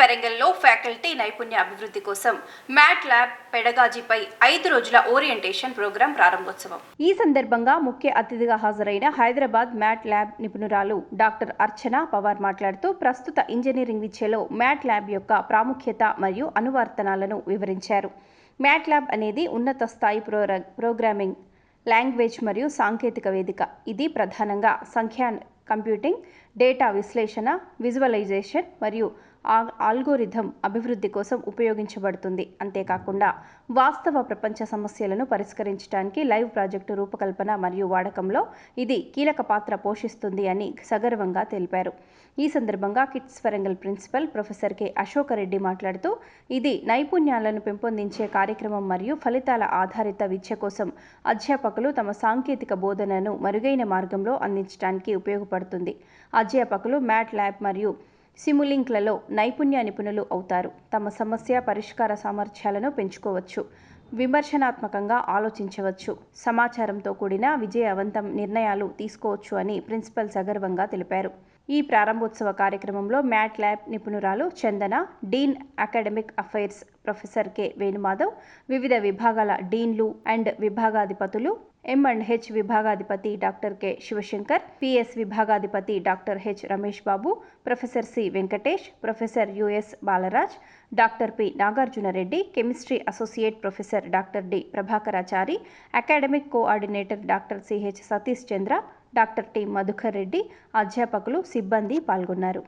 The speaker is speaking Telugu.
వరంగల్లో ఫ్యాకల్టీ నైపుణ్య అభివృద్ధి కోసం మ్యాట్ ల్యాబ్ పెడగాజీపై ఐదు రోజుల ఓరియంటేషన్ ప్రోగ్రాం ప్రారంభోత్సవం. ఈ సందర్భంగా ముఖ్య అతిథిగా హాజరైన హైదరాబాద్ మ్యాట్ ల్యాబ్ నిపుణురాలు డాక్టర్ అర్చన పవార్ మాట్లాడుతూ ప్రస్తుత ఇంజనీరింగ్ విద్యలో మ్యాట్ ల్యాబ్ యొక్క ప్రాముఖ్యత మరియు అనువర్తనాలను వివరించారు. మ్యాట్ ల్యాబ్ అనేది ఉన్నత స్థాయి ప్రోర ప్రోగ్రామింగ్ లాంగ్వేజ్ మరియు సాంకేతిక వేదిక. ఇది ప్రధానంగా సంఖ్యా కంప్యూటింగ్ డేటా విశ్లేషణ విజువలైజేషన్ మరియు ఆల్గోరిథం అభివృద్ధి కోసం ఉపయోగించబడుతుంది. అంతేకాకుండా వాస్తవ ప్రపంచ సమస్యలను పరిష్కరించడానికి లైవ్ ప్రాజెక్టు రూపకల్పన మరియు వాడకంలో ఇది కీలక పాత్ర పోషిస్తుంది అని సగర్వంగా తెలిపారు. ఈ సందర్భంగా KITS Warangal principal professor K. Ashoka Reddy మాట్లాడుతూ ఇది నైపుణ్యాలను పెంపొందించే కార్యక్రమం మరియు ఫలితాల ఆధారిత విద్య కోసం అధ్యాపకులు తమ సాంకేతిక బోధనను మెరుగైన మార్గంలో అందించడానికి ఉపయోగపడుతుంది. అధ్యాపకులు మ్యాట్ ల్యాబ్ మరియు సిములింక్లలో నైపుణ్య నిపుణులు అవుతారు. తమ సమస్య పరిష్కార సామర్థ్యాలను పెంచుకోవచ్చు. విమర్శనాత్మకంగా ఆలోచించవచ్చు. సమాచారంతో కూడిన విజయవంతం నిర్ణయాలు తీసుకోవచ్చు అని ప్రిన్సిపల్ సగర్వంగా తెలిపారు. ఈ ప్రారంభోత్సవ కార్యక్రమంలో MATLAB నిపుణురాలు Chandana dean academic affairs professor K Venumadhav వివిధ విభాగాల డీన్లు అండ్ విభాగాధిపతులు ఎం అండ్ హెచ్ విభాగాధిపతి doctor K Shivshankar PS విభాగాధిపతి doctor H Ramesh Babu professor C Venkatesh professor US Balaraj doctor P Nagarjuna Reddy chemistry associate professor doctor D Prabhakarachari academic coordinator doctor CH Satish Chandra doctor T Madhukar Reddy అధ్యాపకులు సిబ్బంది పాల్గొన్నారు.